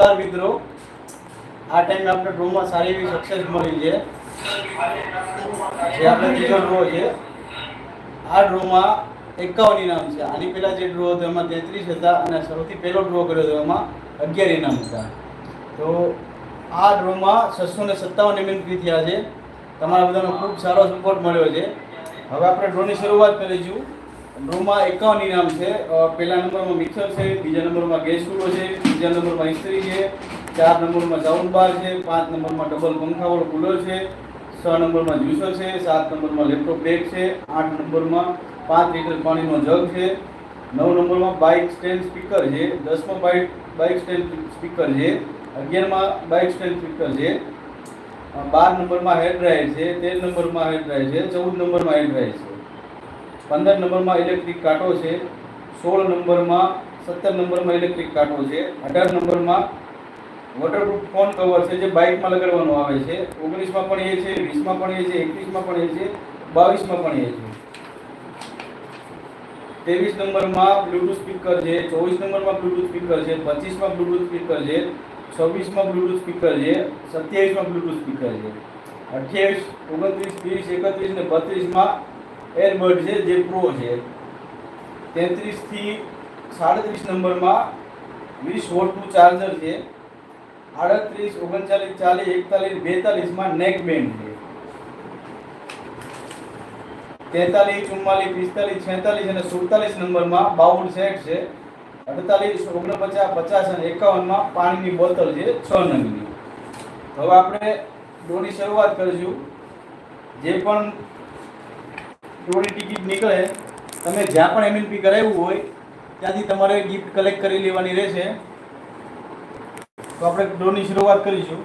નમસ્કાર મિત્રો. આ ટાઈમે આપણે ડ્રોમાં સારી એવી સક્સેસ મળી છે. જે આપણે બીજો ડ્રો છે. આ ડ્રોમાં એકાવન ઇનામ છે. આની પહેલાં જે ડ્રો હતો એમાં તેત્રીસ હતા અને સૌથી પહેલો ડ્રો કર્યો હતો એમાં અગિયાર ઇનામ હતા. તો આ ડ્રોમાં છસો ને સત્તાવન એમએનપી થયા છે. તમારા બધાનો ખૂબ સારો સપોર્ટ મળ્યો છે. હવે આપણે ડ્રોની શરૂઆત કરીશું. ડ્રોમાં એકાવન ઇનામ છે. પહેલા નંબરમાં મિક્સર છે, બીજા નંબરમાં ગેસ ચૂલો છે, ત્રીજા નંબરમાં ઇસ્ત્રી છે, ચાર નંબરમાં સાઉન્ડ બાર છે, પાંચ નંબરમાં ડબલ પંખાવાળો કુલર છે, છ નંબરમાં જ્યુસર છે, સાત નંબરમાં લેપટોપ બેગ છે, આઠ નંબરમાં પાંચ લીટર પાણીનો જગ છે, નવ નંબરમાં બાઇક સ્ટેન્ડ સ્પીકર છે, દસમાં બાઇક બાઇક સ્ટેન્ડ સ્પીકર છે, અગિયારમાં બાઇક સ્ટેન્ડ સ્પીકર છે બાર નંબરમાં હેડ ડ્રાઈવ છે, તેર નંબરમાં હેડ ડ્રાઈવ છે, ચૌદ નંબરમાં હેડ ડ્રાઈવ છે. પંદર નંબરમાં ઇલેક્ટ્રિક કાંટો છે, સોળ નંબરમાં, સત્તર નંબરમાં ઇલેક્ટ્રિક કાંટો છે, અઢાર નંબરમાં વોટરપ્રૂફ ફોન કવર છે જે બાઇકમાં લગાડવાનું આવે છે, ઓગણીસમાં પણ એ છે, વીસમાં પણ એ છે, એકવીસમાં પણ એ છે, બાવીસમાં પણ એ છે. ત્રેવીસ નંબરમાં બ્લૂટૂથ સ્પીકર છે, ચોવીસ નંબરમાં બ્લૂટૂથ સ્પીકર છે, પચીસમાં બ્લૂટૂથ સ્પીકર છે, છવ્વીસમાં બ્લૂટૂથ સ્પીકર છે, સત્યાવીસમાં બ્લૂટૂથ સ્પીકર છે. અઠ્યાવીસ, ઓગણત્રીસ, ત્રીસ, એકત્રીસ ને બત્રીસમાં એરબડ છે, જે પ્રો છે. તેત્રીસથી સાડત્રીસ નંબરમાં વીસ વોટનું ચાર્જર છે. આડત્રીસ, ઓગણચાલીસ, ચાલીસ, એકતાલીસ બેતાલીસમાં નેકબેન્ડ છે. તેતાલીસ, ચુમ્માલીસ, પિસ્તાલીસ, છેતાલીસ અને સુડતાલીસ નંબરમાં બાઉલ સેટ છે. અડતાલીસ, ઓગણપચાસ, પચાસ અને એકાવનમાં પાણીની બોતલ છે, છ નંગની. હવે આપણે ડોની શરૂઆત કરીશું. જે પણ ડોની ટિકિટ નીકળે તમે જ્યાં પણ એમએનપી કરાવ્યું હોય ત્યાંથી તમારે ગિફ્ટ કલેક્ટ કરી લેવાની રહેશે. તો આપણે ડ્રોની શરૂઆત કરીશું.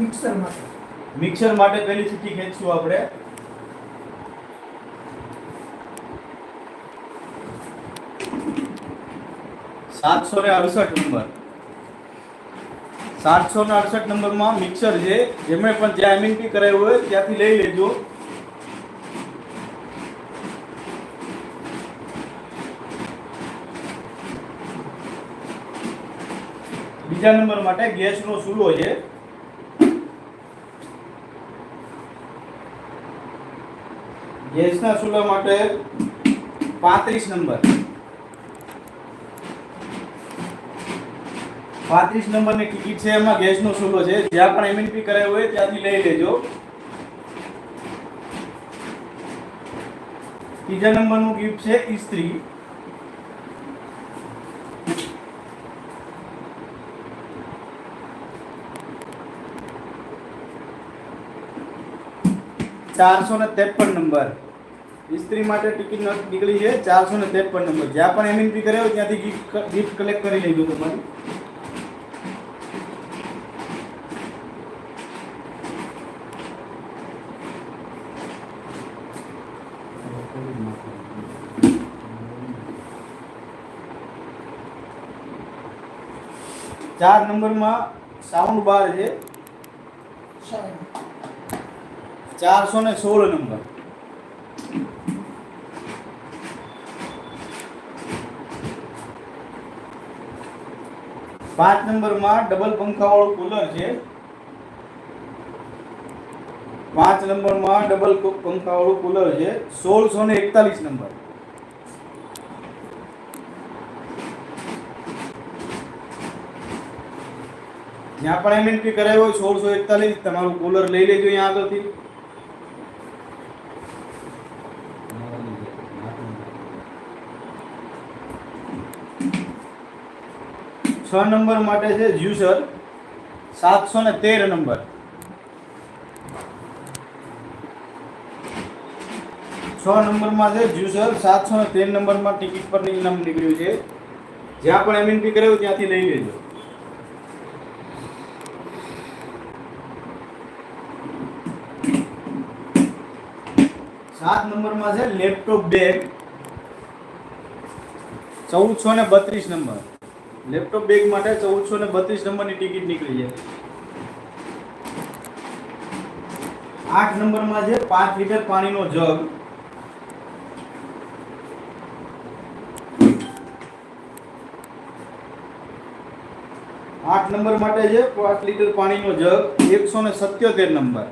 મિક્સર માટે. મિક્સર માટે પહેલી ચિઠ્ઠી ખેંચશું આપણે. સાતસો ને અડસઠ નંબર સાતસો ને અડસઠ નંબરમાં મિક્સર છે. જેમણે પણ જ્યાં એમએનપી કરાવ્યું હોય ત્યાંથી લઈ લેજો. બીજા નંબર માટે ગેસનો ચૂલો છે. ગેસના ચૂલા માટે પાંત્રીસ નંબર પાંત્રીસ નંબરની ટિકિટ છે, એમાં ગેસનો ચૂલો છે. જ્યાં પણ એમએનપી કરાયો હોય ત્યાંથી લઈ લેજો. ત્રીજા નંબરનું ગિફ્ટ છે ઇસ્ત્રી ચારસો ને ત્રેપન નંબર. ઇસ્ત્રી માટે ટિકિટ નીકળી છે, ચારસો ને ત્રેપન નંબર. જ્યાં પણ એમએનપી કરાયો ત્યાંથી ગિફ્ટ ગિફ્ટ કલેક્ટ કરી લેજો તમારી. ચાર નંબરમાં સાઉન્ડ બાર છે. ચારસો ને સોળ નંબર. પાંચ નંબરમાં ડબલ પંખાવાળું કુલર છે. પાંચ નંબરમાં ડબલ પંખાવાળું કુલર છે. સોળસો ને એકતાલીસ નંબર. જ્યાં પણ એમએનપી કરાયો હોય સોળસો એકતાલીસ, તમારું કુલર લઈ લેજો અહીંયા આગળથી. છ નંબર માટે છે જ્યુસર, સાતસો ને તેર નંબર. છ નંબરમાં છે જ્યુસર, સાતસો ને તેર નંબરમાં ટિકિટ પર ઇનામ નીકળ્યું છે. જ્યાં પણ એમએનપી કરાવ્યું ત્યાંથી લઈ લેજો. સાત નંબરમાં છે લેપટોપ બેગ ચૌદસો ને બત્રીસ નંબર. લેપટોપ બેગ માટે ચૌદસો ને બત્રીસ નંબરની ટિકિટ નીકળી જાય આઠ નંબરમાં છે પાંચ લીટર પાણીનો જગ. આઠ નંબર માટે છે પાંચ લીટર પાણીનો જગ. એકસો ને સત્યોતેર નંબર.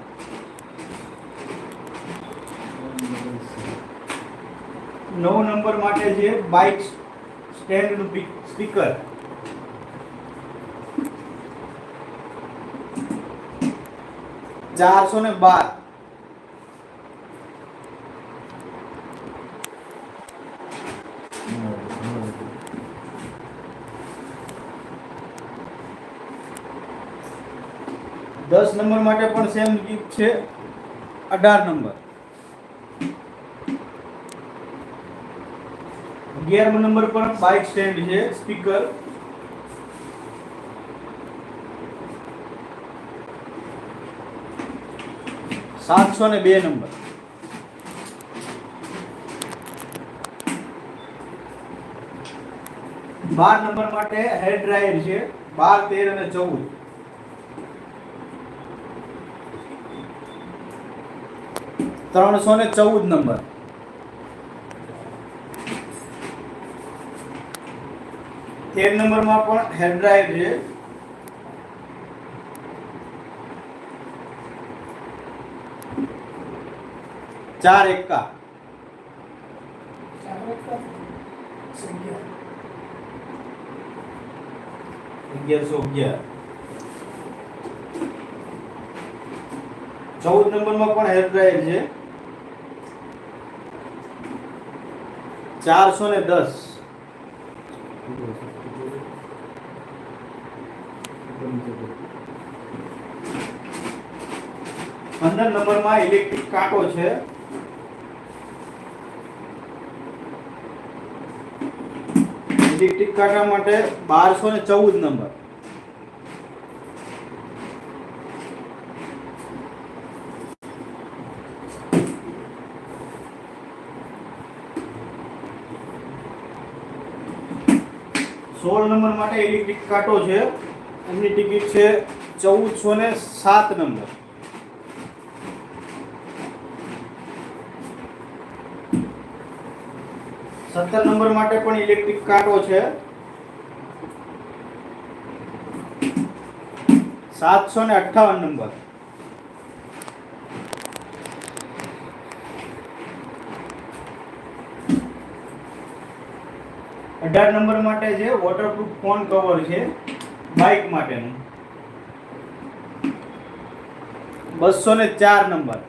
નવ નંબર માટે છે બાઇક સ્ટેન્ડનું સ્પીકર. ચારસો ને બાર. દસ નંબર માટે પણ સેમ ગીત છે. અઢાર નંબર. અગિયાર નંબર પર બાઇક સ્ટેન્ડ છે, સ્પીકર. સાતસો ને બે નંબર. બાર નંબર માટે હેર ડ્રાયર છે, બાર, તેર અને ચૌદ. ત્રણસો ને ચૌદ નંબર. તેર નંબરમાં પણ હેર ડ્રાઈવ છે. ચાર એકા અગિયારસો અગિયાર. ચૌદ નંબરમાં પણ હેર ડ્રાયર છે. ચારસો ને દસ. પંદર નંબરમાં ઇલેક્ટ્રિક કાંટો છે. ઇલેક્ટ્રિક કાંટા માટે બારસો ને ચૌદ નંબર. સોળ નંબર માટે ઇલેક્ટ્રિક કાંટો છે. એમની ટિકિટ છે ચૌદસો ને સાત નંબર. સત્તર નંબર માટે પણ ઇલેક્ટ્રિક કાંટો છે. સાતસો ને અઠ્ઠાવન નંબર. અઢાર નંબર માટે છે વોટરપ્રૂફ ફોન કવર છે બાઇક માટેનું. બસો ને ચાર નંબર.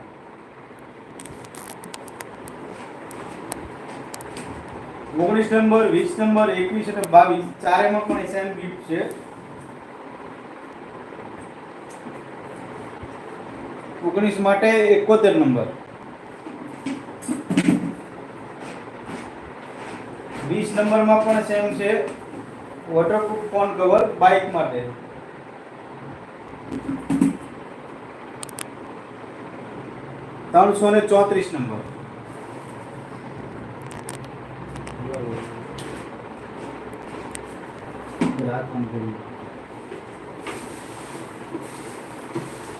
ઓગણીસ નંબર, વીસ નંબર, એકવીસ અને બાવીસ ચારેમાં પણ સેમ ગિફ્ટ છે. ઓગણીસ માટે એકોતેર નંબર. વીસ નંબરમાં પણ સેમ છે. વોટરપ્રૂફ ફોન કવર બાઇક માટે. ત્રણસો ને ચોત્રીસ નંબર.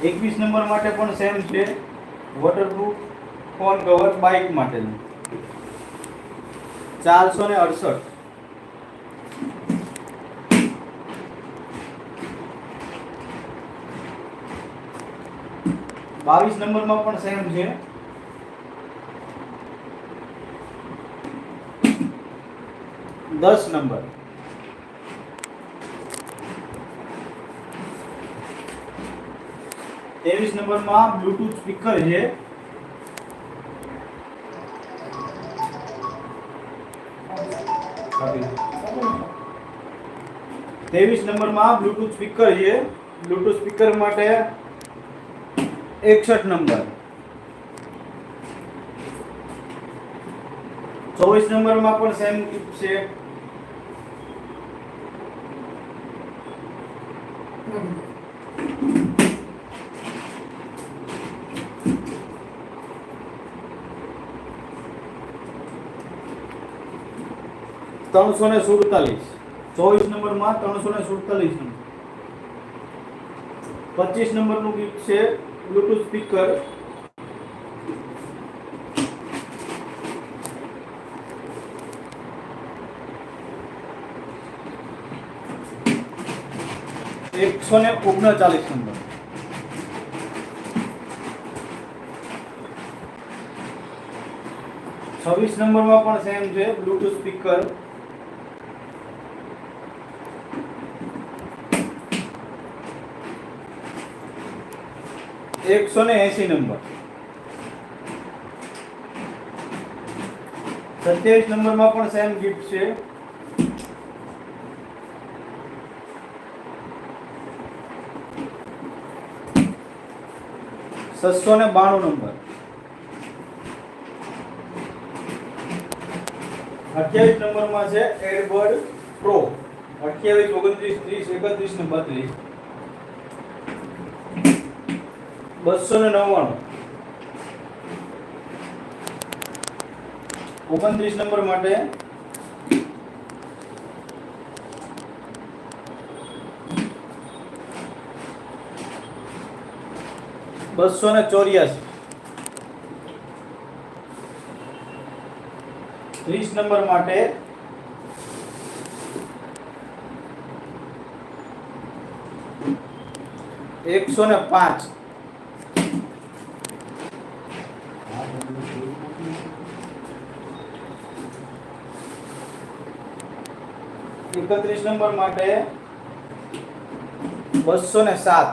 એકવીસ નંબર માટે પણ સેમ છે. વોટરપ્રૂફ ફોન કવર બાઇક માટેનું. ચારસો ને અડસઠ. બાવીસ નંબરમાં પણ સેમ છે. દસ નંબર. ત્રેવીસ નંબરમાં બ્લૂટૂથ સ્પીકર છે. ત્રેવીસ નંબરમાં બ્લૂટૂથ સ્પીકર છે. બ્લૂટૂથ સ્પીકર માટે એકસઠ નંબર. ચોવીસ નંબરમાં પણ સેમ છે. ત્રણસો ને સુડતાલીસ. ચોવીસ નંબરમાં ત્રણસો ને સુડતાલીસ નંબર. પચીસ નંબરનું ગીત છે બ્લુટુથ સ્પીકર એકસો ને ઓગણચાલીસ નંબર. છવ્વીસ નંબરમાં પણ સેમ છે બ્લુટુથ સ્પીકર એકસો ને એસી નંબર. સત્યાવીસ નંબરમાં પણ સેમ ગિફ્ટ છે. છસો ને બાણું નંબર. અઠ્યાવીસ નંબરમાં છે એડબર્ડ પ્રો અઠ્યાવીસ, ઓગણત્રીસ, ત્રીસ, એકત્રીસ ને બત્રીસ. બસો ને નવ્વાણું. ઓગણત્રીસ નંબર માટે બસો ને ચોર્યાસી. ત્રીસ નંબર માટે એકસો ને પાંચ. એકત્રીસ નંબર માટે બસો ને સાત.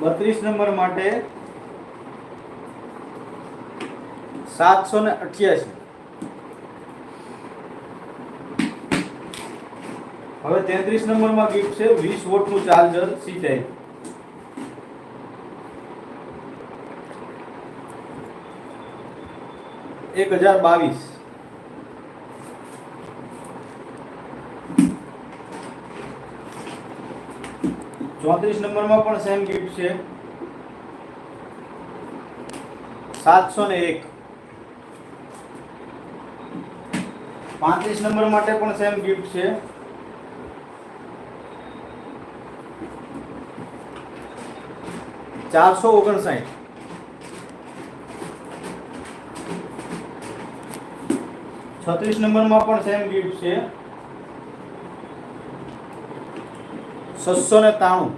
બત્રીસ નંબર માટે સાતસો ને અઠ્યાસી. હવે તેત્રીસ નંબરમાં ગિફ્ટ છે, વીસ વોટનું ચાર્જર સી ટાઈપ એક હજાર બાવીસ. ચોત્રીસ નંબરમાં પણ સેમ ગિફ્ટ છે. સાતસો ને એક. પાંત્રીસ નંબર માટે પણ સેમ ગિફ્ટ છે. ચારસો ઓગણસાઠ. છત્રીસ નંબરમાં પણ સેમ ગીફ્ટ છે. છસો ને ત્રાણું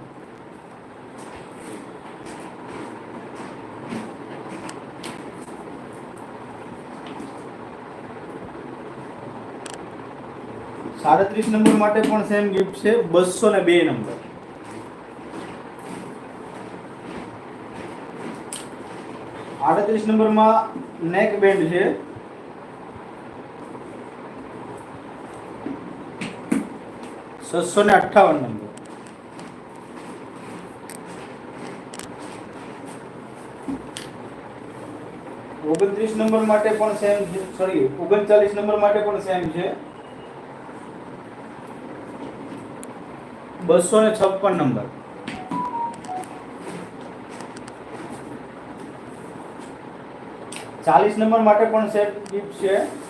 સાડત્રીસ નંબર માટે પણ સેમ ગિફ્ટ છે બસો ને બે નંબર. આડત્રીસ નંબરમાં નેક બેન્ડ છે. છસો ને અઠ્ઠાવન નંબર. ઓગણત્રીસ નંબર માટે પણ સેમ છે. સોરી ઓગણચાલીસ નંબર માટે પણ સેમ છે. બસો ને છપ્પન નંબર. ચાલીસ નંબર માટે પણ સેમ ગિફ્ટ છે.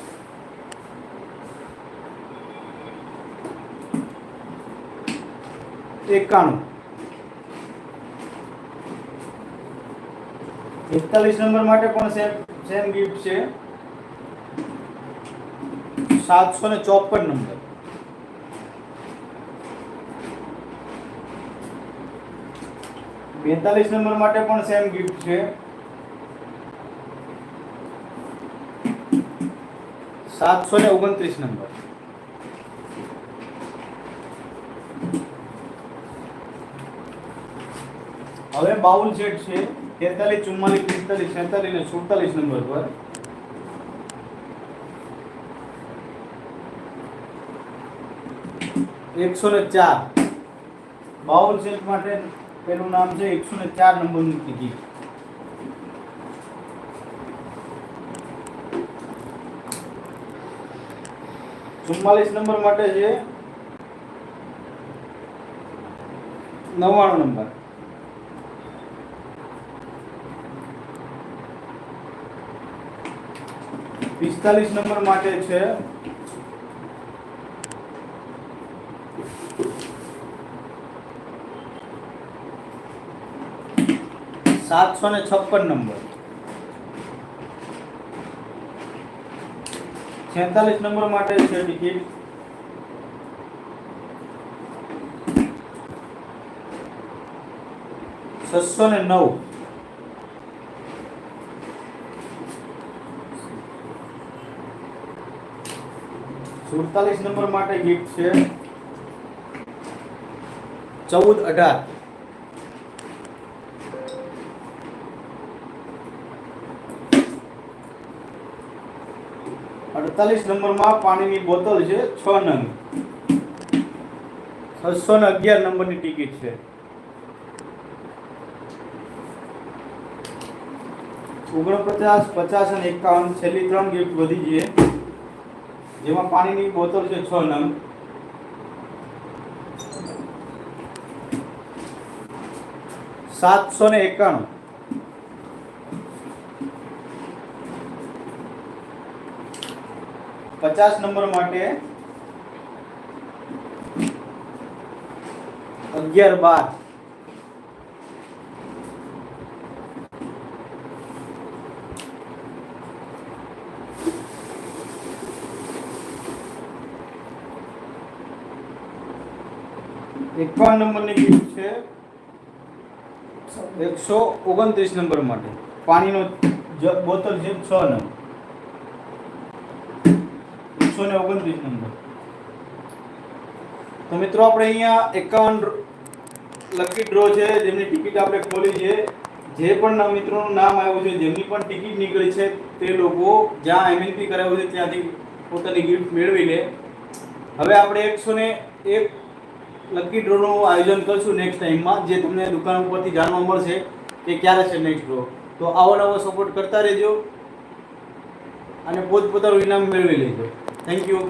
એકાણું. એકતાલીસ નંબર માટે પણ સેમ સેમ ગિફ્ટ છે. સાતસો ને ચોપન નંબર. બેતાલીસ નંબર માટે પણ સેમ ગિફ્ટ છે. સાતસો ને ઓગણત્રીસ નંબર. હવે બાઉલ સેટ છે, તેતાલીસ, ચુમ્માલીસ, પિસ્તાલીસ સેતાલીસ ને સુડતાલીસ નંબર પર. એકસો ને ચાર. બાઉલ સેટ માટે પેલું નામ છે એકસો ને ચાર નંબરનું ટિકિટ ચુમ્માલીસ નંબર માટે છે નવ્વાણું નંબર. પિસ્તાલીસ નંબર માટે છે. સાતસો ને છપ્પન નંબર. છેતાલીસ નંબર માટે છે ટિકિટ. છસો ને નવ. સુડતાલીસ નંબર માટે ગિફ્ટ છે. ચૌદ, અઢાર. અડતાલીસ નંબરમાં પાણીની બોતલ છે, છ નંગ. છસો ને અગિયાર નંબરની ટિકિટ છે. ઓગણપચાસ, પચાસ અને એકાવન છેલ્લી ત્રણ ગિફ્ટ વધી છે. જેમાં પાણીની બોતલ છે છ નંગ. સાતસો ને એકાણું. પચાસ નંબર માટે અગિયાર બાર. એકાવન નંબરની ગિફ્ટ છે. એકસો ઓગણત્રીસ નંબર માટે. પાણીનો બોતલ છે છ નંબર. એકસો ને ઓગણત્રીસ નંબર. તો મિત્રો આપણે અહીંયા એકાવન લકી ડ્રો છે, જેમની ટિકિટ આપણે ખોલી છે. જે પણ મિત્રોનું નામ આવ્યું છે, જેમની પણ ટિકિટ નીકળી છે, તે લોકો જ્યાં એમએનપી કરાવ્યું છે, ત્યાંથી પોતાની ગિફ્ટ મેળવી લે. હવે આપણે એકસો ને એક લકી ડ્રોનું આયોજન કરશું નેક્સ્ટ ટાઈમમાં જે તમને દુકાન ઉપરથી જાણવા મળશે કે ક્યારે છે નેક્સ્ટ ડ્રો તો આવો નવો સપોર્ટ કરતા રહેજો અને પોતપોતાનું ઇનામ મેળવી લેજો. Thank you